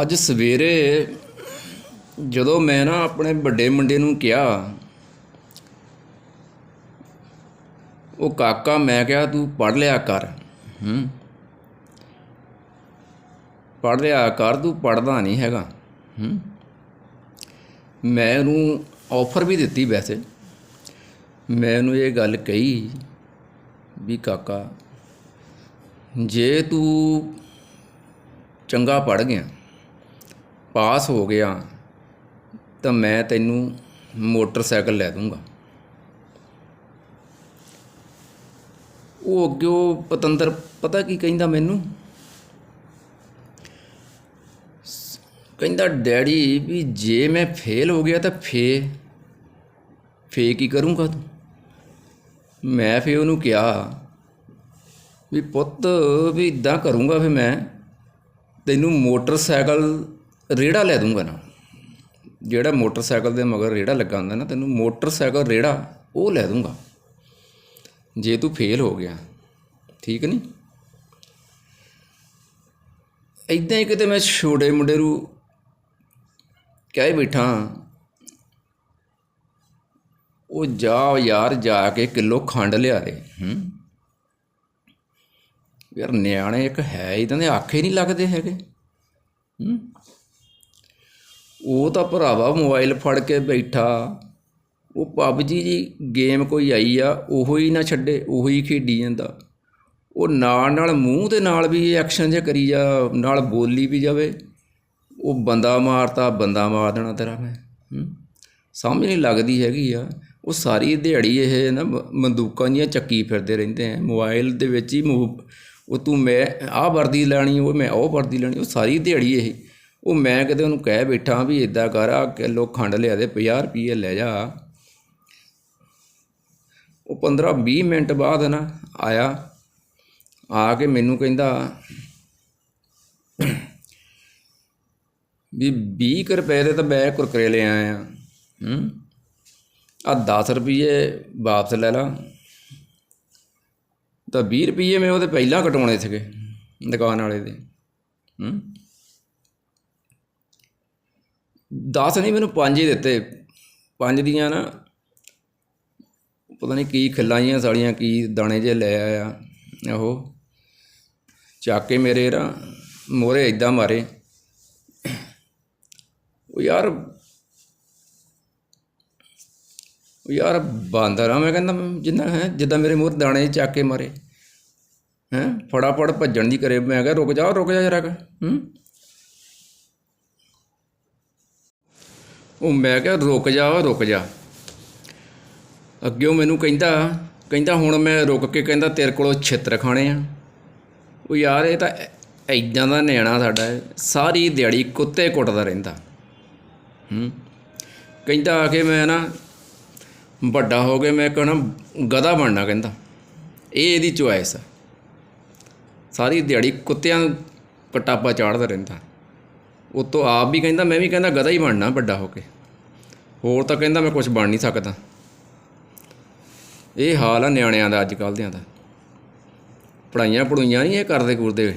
ਅੱਜ ਸਵੇਰੇ ਜਦੋਂ ਮੈਂ ਨਾ ਆਪਣੇ ਵੱਡੇ ਮੁੰਡੇ ਨੂੰ ਕਿਹਾ, ਉਹ ਕਾਕਾ ਮੈਂ ਕਿਹਾ, ਤੂੰ ਪੜ ਲਿਆ ਕਰ। ਹੂੰ। ਪੜ ਲਿਆ ਕਰ, ਤੂੰ ਪੜਦਾ ਨਹੀਂ ਹੈਗਾ। ਹੂੰ। ਮੈਂ ਉਹਨੂੰ ਆਫਰ ਵੀ ਦਿੱਤੀ ਵੈਸੇ। ਮੈਂ ਉਹਨੂੰ ਇਹ ਗੱਲ ਕਹੀ ਵੀ ਕਾਕਾ, ਜੇ ਤੂੰ ਚੰਗਾ ਪੜ ਗਿਆ ਪਾਸ ਹੋ ਗਿਆ ਤਾਂ ਮੈਂ ਤੈਨੂੰ ਮੋਟਰਸਾਈਕਲ ਲੈ ਦੂੰਗਾ। ਉਹ ਅੱਗੇ ਉਹ ਪਤੰਦਰ, ਪਤਾ ਕੀ ਕਹਿੰਦਾ ਮੈਨੂੰ? ਕਹਿੰਦਾ, ਡੈਡੀ, ਵੀ ਜੇ ਮੈਂ ਫੇਲ ਹੋ ਗਿਆ ਤਾਂ ਫੇ ਫੇ ਕੀ ਕਰੂੰਗਾ ਤੂੰ? ਮੈਂ ਫੇ ਉਹਨੂੰ ਕਿਹਾ ਵੀ, ਪੁੱਤ, ਵੀ ਇਦਾਂ ਕਰੂੰਗਾ ਫੇ ਮੈਂ, ਤੈਨੂੰ ਮੋਟਰਸਾਈਕਲ ਰੇੜਾ ਲੈ ਦੂੰਗਾ ਨਾ। ਜਿਹੜਾ ਮੋਟਰਸਾਈਕਲ ਦੇ ਮਗਰ ਰੇੜਾ ਲੱਗਾ ਹੁੰਦਾ ਨਾ, ਤੈਨੂੰ ਮੋਟਰਸਾਈਕਲ ਰੇੜਾ ਉਹ ਲੈ ਦੂੰਗਾ। ਜੇ ਤੂੰ ਫੇਲ ਹੋ ਗਿਆ, ਠੀਕ ਨਹੀਂ ਇਦਾਂ ਹੀ ਕਿਤੇ ਮੈਂ ਛੋਟੇ ਮੁੰਡੇ ਨੂੰ ਕਹਿ ਬੈਠਾ ਉਹ ਜਾ ਯਾਰ ਜਾ ਕੇ ਕਿਲੋ ਖੰਡ ਲਿਆ ਦੇ, ਹੂੰ। ਯਾਰ ਨਿਆਣੇ ਇੱਕ ਹੈ ਇਦਾਂ ਦੇ ਆਖੇ ਨਹੀਂ ਲੱਗਦੇ ਹੈਗੇ, ਹੂੰ। ਉਹ ਤਾਂ ਭਰਾਵਾ ਮੋਬਾਈਲ ਫੜ ਕੇ ਬੈਠਾ। ਉਹ ਪਬਜੀ ਜੀ ਗੇਮ ਕੋਈ ਆਈ ਆ, ਉਹੋ ਹੀ ਨਾ ਛੱਡੇ, ਉਹੋ ਹੀ ਖੇਡੀ ਜਾਂਦਾ। ਉਹ ਨਾਲ ਨਾਲ ਮੂੰਹ ਦੇ ਨਾਲ ਵੀ ਐਕਸ਼ਨ ਜੇ ਕਰੀ ਜਾ, ਨਾਲ ਬੋਲੀ ਵੀ ਜਾਵੇ, ਉਹ ਬੰਦਾ ਮਾਰਤਾ, ਬੰਦਾ ਮਾਰ ਦੇਣਾ ਤੇਰਾ ਮੈਂ। ਸਮਝ ਨਹੀਂ ਲੱਗਦੀ ਹੈਗੀ ਆ। ਉਹ ਸਾਰੀ ਦਿਹਾੜੀ ਇਹ ਨਾ ਬੰਦੂਕਾਂ ਦੀਆਂ ਚੱਕੀ ਫਿਰਦੇ ਰਹਿੰਦੇ ਆ। ਮੋਬਾਈਲ ਦੇ ਵਿੱਚ ਹੀ ਮੂਵ ਉਹ ਤੂੰ ਮੈਂ, ਆਹ ਵਰਦੀ ਲੈਣੀ, ਉਹ ਮੈਂ ਉਹ ਵਰਦੀ ਲੈਣੀ, ਉਹ ਸਾਰੀ ਦਿਹਾੜੀ ਇਹ। ਉਹ ਮੈਂ ਕਿਤੇ ਉਹਨੂੰ ਕਹਿ ਬੈਠਾ ਵੀ ਇਦਾਂ ਕਰ ਆ ਕਿਲੋ ਖੰਡ ਲਿਆ ਦੇ 50 ਰੁਪਏ ਲੈ ਜਾ। ਉਹ 15 20 ਮਿੰਟ ਬਾਅਦ ਨਾ ਆਇਆ, ਆ ਕੇ ਮੈਨੂੰ ਕਹਿੰਦਾ ਵੀ 20 ਕੁ ਰੁਪਏ ਦੇ ਤਾਂ ਮੈਂ ਕੁਰਕਰੇ ਲੈ ਆਇਆ ਹੂੰ ਆ 10 ਰੁਪਏ ਵਾਪਸ ਲੈ ਲਾ। ਤਾਂ 20 ਰੁਪਏ ਮੈਂ ਉਹਦੇ ਪਹਿਲਾਂ ਕਟਾਉਣੇ ਸੀਗੇ ਦੁਕਾਨ ਵਾਲੇ ਦੇ, ਹੂੰ? 10 ਨਹੀਂ, ਮੈਨੂੰ 5 ਹੀ ਦਿੱਤੇ। ਪੰਜ ਦੀਆਂ ਨਾ, ਪਤਾ ਨਹੀਂ ਕੀ ਖਿੱਲਾਂ ਖਿਲਾਈਆਂ ਸਾਲੀਆਂ ਕੀ ਦਾਣੇ ਜੇ ਲੈ ਆਇਆ, ਉਹ ਚੱਕ ਕੇ ਮੇਰੇ ਨਾ ਮੋਰੇ ਇਦਾਂ ਮਾਰੇ। ਉਹ ਯਾਰ ਉਹ ਯਾਰ ਬਾਂਦਰ ਆ ਮੈਂ ਕਹਿੰਦਾ ਮੈਂ ਜਿੰਨਾ ਹੈ, ਜਿੱਦਾਂ ਮੇਰੇ ਮੂੰਹ ਤੇ ਦਾਣੇ ਚੱਕ ਕੇ ਮਾਰੇ। ਹੈ ਫੜਾਫੜ ਭੱਜਣ ਦੀ ਕਰੇ, ਮੈਂ ਕਿਹਾ, ਰੁਕ ਜਾ ਰੁਕ ਜਾ ਜਰਾ ਹੂੰ? ਉਹ ਮੈਂ ਕਿਹਾ, ਰੁਕ ਜਾ ਰੁਕ ਜਾ। ਅੱਗੇ ਉਹ ਮੈਨੂੰ ਕਹਿੰਦਾ ਕਹਿੰਦਾ, ਹੁਣ ਮੈਂ ਰੁਕ ਕੇ ਕਹਿੰਦਾ, ਤੇਰੇ ਕੋਲੋਂ ਛਿੱਤਰ ਖਾਣੇ ਆ। ਉਹ ਯਾਰ, ਇਹ ਤਾਂ ਐਦਾਂ ਦਾ ਨਿਆਣਾ ਸਾਡਾ ਸਾਰੀ ਦਿਹਾੜੀ ਕੁੱਤੇ ਕੁੱਟਦਾ ਰਹਿੰਦਾ। ਹੂੰ। ਕਹਿੰਦਾ ਆ ਕੇ ਮੈਂ ਨਾ, ਵੱਡਾ ਹੋ ਕੇ ਮੈਂ ਕਹਣਾ, ਗਧਾ ਬਣਨਾ, ਕਹਿੰਦਾ। ਇਹ ਇਹਦੀ ਚੁਆਇਸ ਆ। ਸਾਰੀ ਦਿਹਾੜੀ ਕੁੱਤਿਆਂ ਨੂੰ ਕਟਾਪਾ ਚਾੜਦਾ ਰਹਿੰਦਾ। ਉਹ ਆਪ ਵੀ ਕਹਿੰਦਾ, ਮੈਂ ਵੀ ਕਹਿੰਦਾ ਗਧਾ ਹੀ ਬਣਨਾ ਵੱਡਾ ਹੋ ਕੇ। ਹੋਰ ਤਾਂ ਕਹਿੰਦਾ ਮੈਂ ਕੁਝ ਬਣ ਨਹੀਂ ਸਕਦਾ। ਇਹ ਹਾਲ ਆ ਨਿਆਣਿਆਂ ਦਾ, ਅੱਜ ਕੱਲ੍ਹ ਦਿਆਂ ਦਾ। ਪੜਾਈਆਂ ਪੜੂਈਆਂ ਨਹੀਂ ਇਹ ਕਰਦੇ ਕੁਰਦੇ